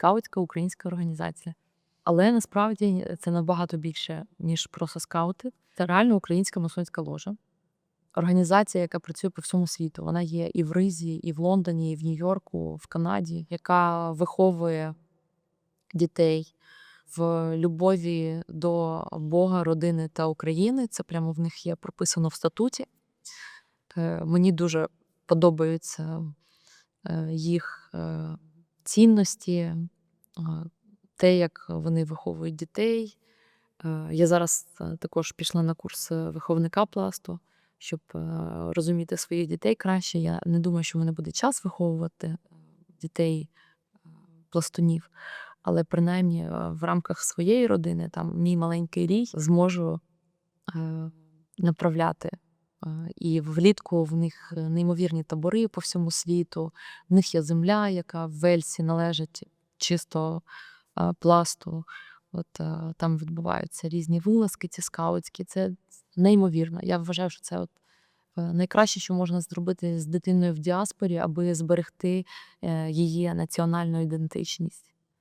скаутська українська організація. Але насправді це набагато більше, ніж просто скаути. Це реально українська масонська ложа. Організація, яка працює по всьому світу. Вона є і в Ризі, і в Лондоні, і в Нью-Йорку, в Канаді, яка виховує дітей в любові до Бога, родини та України. Це прямо в них є прописано в статуті. Е, Мені дуже подобаються е, їх е, цінності, те, як вони виховують дітей. Е, Я зараз е, також пішла на курс е, виховника пласту, щоб розуміти своїх дітей краще. Я не думаю, що в мене буде час виховувати дітей пластунів, але принаймні в рамках своєї родини, там мій маленький рій, зможу направляти. І влітку в них е, неймовірні табори по всьому світу. В них є земля, яка в Вельсі належить чисто пласту. От е, там відбуваються різні вилазки, ці скаутські. Це неймовірно. Я вважаю, що це от е, найкраще, що можна зробити з дитиною в діаспорі, аби зберегти її національну ідентичність.